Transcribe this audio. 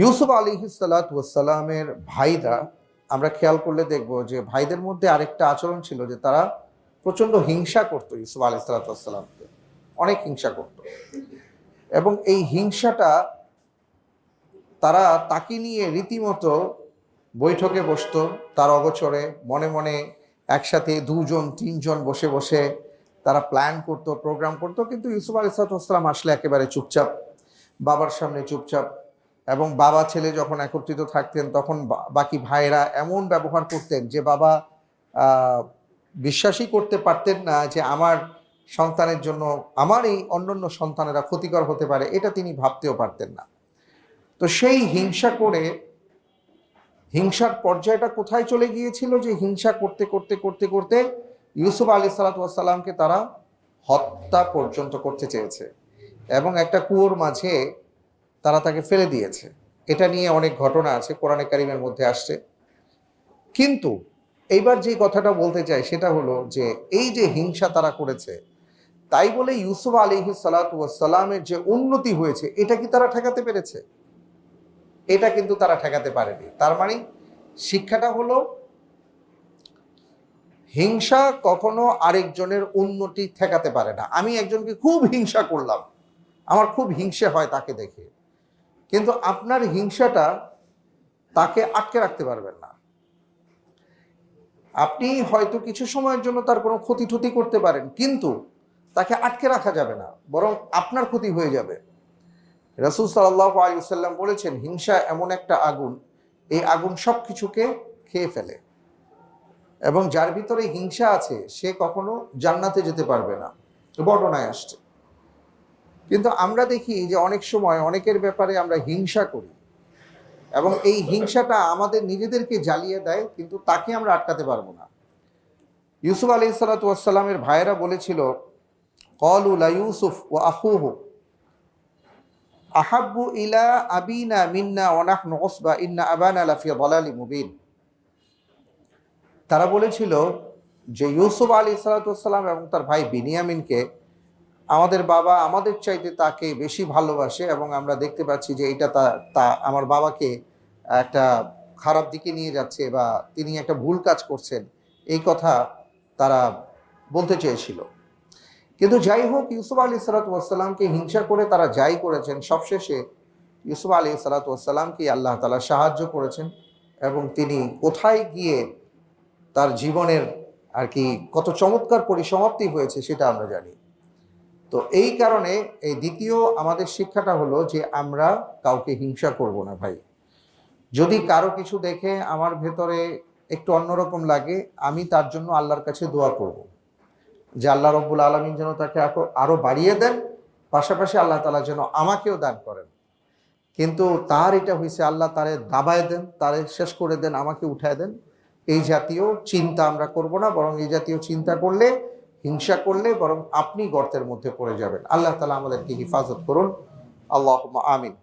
ইউসুফ আলী সালাতামের ভাইরা, আমরা খেয়াল করলে দেখব যে ভাইদের মধ্যে আরেকটা আচরণ ছিল যে তারা প্রচণ্ড হিংসা করতো ইউসুফ আলী সালাতামকে অনেক হিংসা করত। এবং এই হিংসাটা তারা তাকে নিয়ে রীতিমতো বৈঠকে বসতো, তার অগোচরে মনে মনে একসাথে দুজন, তিনজন বসে বসে তারা প্ল্যান করতো প্রোগ্রাম করতো, কিন্তু ইউসুফ আলী সালাতাম আসলে একেবারে চুপচাপ, বাবার সামনে চুপচাপ এবং বাবা, ছেলে যখন একত্রিত থাকতেন, তখন বাকি ভাইয়েরা এমন ব্যবহার করতেন যে, বাবা বিশ্বাসই করতে পারতেন না যে, আমার সন্তানের জন্য, আমার এই অন্যান্য সন্তানেরা ক্ষতিকর হতে পারে। এটা তিনি ভাবতেও পারতেন না। তো সেই হিংসা করে, হিংসার পর্যায়টা কোথায় চলে গিয়েছিল যে, হিংসা করতে করতে করতে করতে ইউসুফ আলী সালাতামকে তারা হত্যা পর্যন্ত করতে চেয়েছে। এবং একটা কুয়োর মাঝে তারা তাকে ফেলে দিয়েছে। এটা নিয়ে অনেক ঘটনা আছে, কোরআনে কারিমের মধ্যে আসছে। কিন্তু এইবার যে কথাটা বলতে চাই সেটা হলো যে এই যে হিংসা তারা করেছে, তাই বলে ইউসুফ আলী সালাতামের যে উন্নতি হয়েছে, এটা কি তারা ঠেকাতে পেরেছে? এটা কিন্তু তারা ঠেকাতে পারেনি। তার মানে শিক্ষাটা হলো হিংসা কখনো আরেকজনের উন্নতি ঠেকাতে পারে না। আমি একজনকে খুব হিংসা করলাম। আমার খুব হিংসে হয় তাকে দেখে। কিন্তু আপনার হিংসাটা তাকে আটকে রাখতে পারবেন না। আপনি হয়তো কিছু সময়ের জন্য তার কোনো ক্ষতি ঠতি করতে পারেন, কিন্তু তাকে আটকে রাখা যাবে না, বরং আপনার ক্ষতি হয়ে যাবে। রসুল সাল্লাহ আলিয়াল্লাম বলেছেন, হিংসা এমন একটা আগুন, এই আগুন সব কিছুকে খেয়ে ফেলে। এবং যার ভিতরে হিংসা আছে, সে কখনো জান্নাতে যেতে পারবে না। বর্ণনায় আসছে। কিন্তু আমরা দেখি যে অনেক সময় অনেকের ব্যাপারে আমরা হিংসা করি। এবং এই হিংসাটা আমাদের নিজেদেরকে জ্বালিয়ে দেয়, কিন্তু তাকে আমরা আটকাতে পারব না। ইউসুফ আলী সালাতামের ভাইয়েরা বলেছিল কলুলা ইউসুফ ও আহাব্বু ইলা আবিনা মিন্না ওনাহ ওসবা ইন্না আবানা লাফিয়া বলালি মুবিন। তারা বলেছিল যে ইউসুফ আলী সালাতাম এবং তার ভাই বিনিয়ামিনকে আমাদের বাবা আমাদের চাইতে তাকে বেশি ভালোবাসে এবং আমরা দেখতে পাচ্ছি যে এটা তা তা আমার বাবাকে একটা খারাপ দিকে নিয়ে যাচ্ছে বা তিনি একটা ভুল কাজ করছেন, এই কথা তারা বলতে চেয়েছিল। কিন্তু যাই হোক, ইউসুফ আলী সালাতামকে হিংসা করে তারা যাই করেছেন, সবশেষে ইউসুফ আলী সালাতামকে আল্লাহ তালা সাহায্য করেছেন এবং তিনি কোথায় গিয়ে তার জীবনের আর কি কত চমৎকার পরিসমাপ্তি হয়েছে সেটা আমরা জানি। তো এই কারণে এই দ্বিতীয় আমাদের শিক্ষাটা হলো যে আমরা কাউকে হিংসা করব না ভাই। যদি কারও কিছু দেখে আমার ভেতরে একটু অন্যরকম লাগে, আমি তার জন্য আল্লাহর কাছে দোয়া করব। যে আল্লাহ রব্বুল আলমিন যেন তাকে আরো- আরও বাড়িয়ে দেন, পাশাপাশি আল্লাহ তালা যেন আমাকেও দান করেন। কিন্তু তার এটা হয়েছে আল্লাহ তারে দাবায় দেন, তারে শেষ করে দেন, আমাকে উঠায় দেন। এই জাতীয় চিন্তা আমরা করব না, বরং এই জাতীয় চিন্তা করলে হিংসা করলে বরং আপনি গর্তের মধ্যে পড়ে যাবেন। আল্লাহ তালা আমাদেরকে হিফাজত করুন। আল্লাহ আমিন।